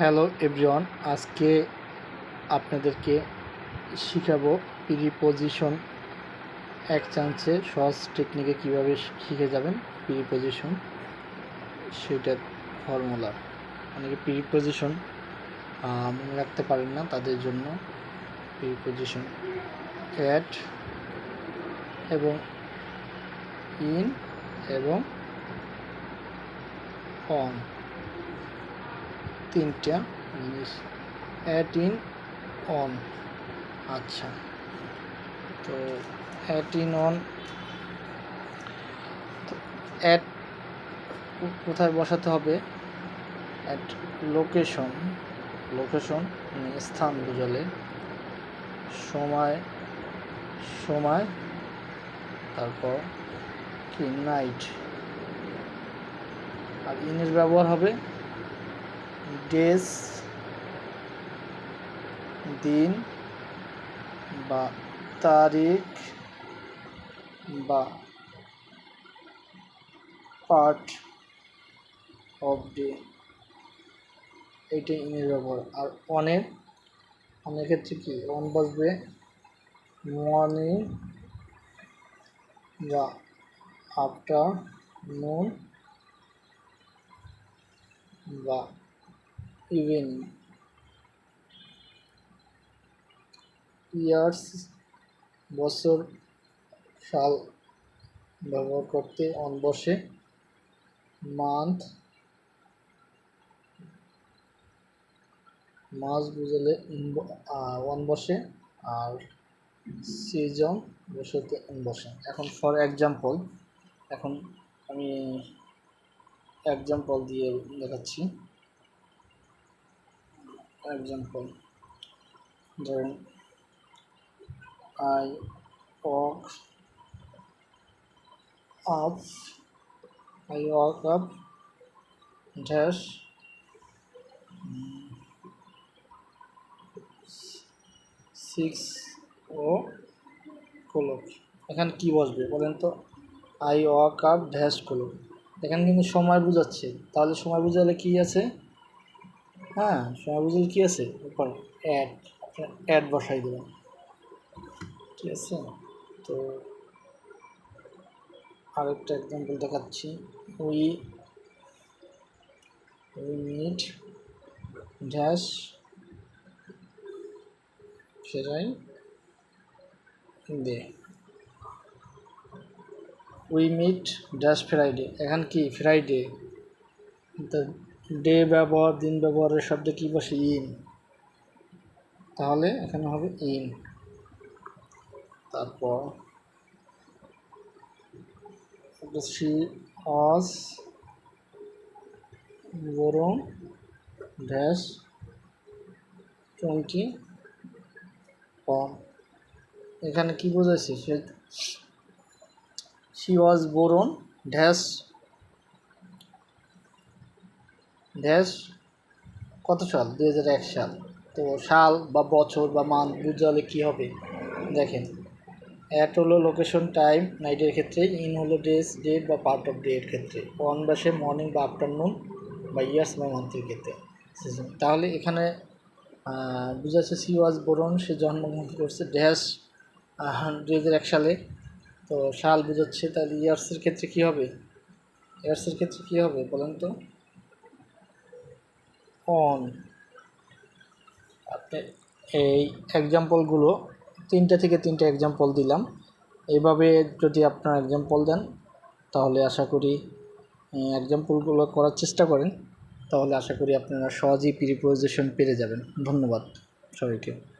Hello everyone, আজকে আপনাদেরকে শিখাবো প্রিপোজিশন এক চান্সে সহজ টেকনিকে কীভাবে শিখে যাবেন প্রিপোজিশন সেটার ফর্মুলা অনেকে প্রিপোজিশন মনে রাখতে পারেন না, তাদের জন্য প্রিপোজিশন অ্যাড এবং ইন এবং অন তিনটা জিনিস অ্যাট ইন অন আচ্ছা। তো অ্যাট ইন অন অ্যাট কোথায় বসাতে হবে? অ্যাট লোকেশন লোকেশন স্থান বুঝালে। সময় সময়, তারপর কি? নাইট আর ইনের ব্যবহার হবে? ডেজ দিন বা তারিখ বা পার্ট অফ ডে এইটা ইমের ব্যবহার। আর অনের অনেক ক্ষেত্রে কি? অন বসবে মর্নিং বা আফটার নুন বা ইভেনিং ইয়ার্স বছর সাল ব্যবহার করতে অন বসে। মান্থ মাস বুঝালে অন বসে আর সিজন বসতে বসে। এখন ফর এক্সাম্পল, এখন আমি এক্সাম্পল দিয়ে দেখাচ্ছি। এক্সাম্পল ধরেন, I walk up, I walk up, dash, six o'clock. এখানে কি বসবে বলেন তো? I walk up, dash, clock. এখানে কিন্তু সময় বোঝাচ্ছে। তাহলে সময় বোঝালে কি আছে? হ্যাঁ সময় বুঝলে কী আছে? উপর অ্যাড অ্যাড বসাই দেবেন ঠিক আছে? তো আরেকটা এক্সাম্পল দেখাচ্ছি। উই উই মিট ড্যাশ সেটাই দে উই মিট ড্যাশ ফ্রাইডে এখন কি? ফ্রাইডে ডে ব্যবহার, দিন ব্যবহারের শব্দে কী বসে ইন? তাহলে এখানে হবে ইন। তারপর সি অস বরং ড্যাশ টোয়েন্টি এখানে কি বোঝাচ্ছে সে she was born dash dash কত সাল? দু হাজার এক সাল। তো সাল বা বছর বা মান্থ বুঝালে কী হবে? দেখেন অ্যাট হলো লোকেশন টাইম নাইটের ক্ষেত্রে ইন হলো ডেস ডেট বা পার্ট অফ ডে এর ক্ষেত্রে। অন বাসে মর্নিং বা আফটারনুন বা ইয়ার্স বা মান্থের ক্ষেত্রে। সিজন তাহলে এখানে বুঝাচ্ছে সি ওয়াজ বোরন সে জন্মগ্রহণ করছে ড্যাশ দু হাজার এক সালে। তো সাল বুঝাচ্ছে, তাহলে ইয়ার্সের ক্ষেত্রে কী হবে? ইয়ার্সের ক্ষেত্রে কী হবে বলেন তো? অন এই এক্সাম্পলগুলো তিনটা থেকে তিনটা এক্সাম্পল দিলাম। এইভাবে যদি আপনার এক্সাম্পল দেন, তাহলে আশা করি এক্সাম্পলগুলো করার চেষ্টা করেন, তাহলে আশা করি আপনারা সহজেই প্রিপোজিশন পেরে যাবেন। ধন্যবাদ সবাইকে।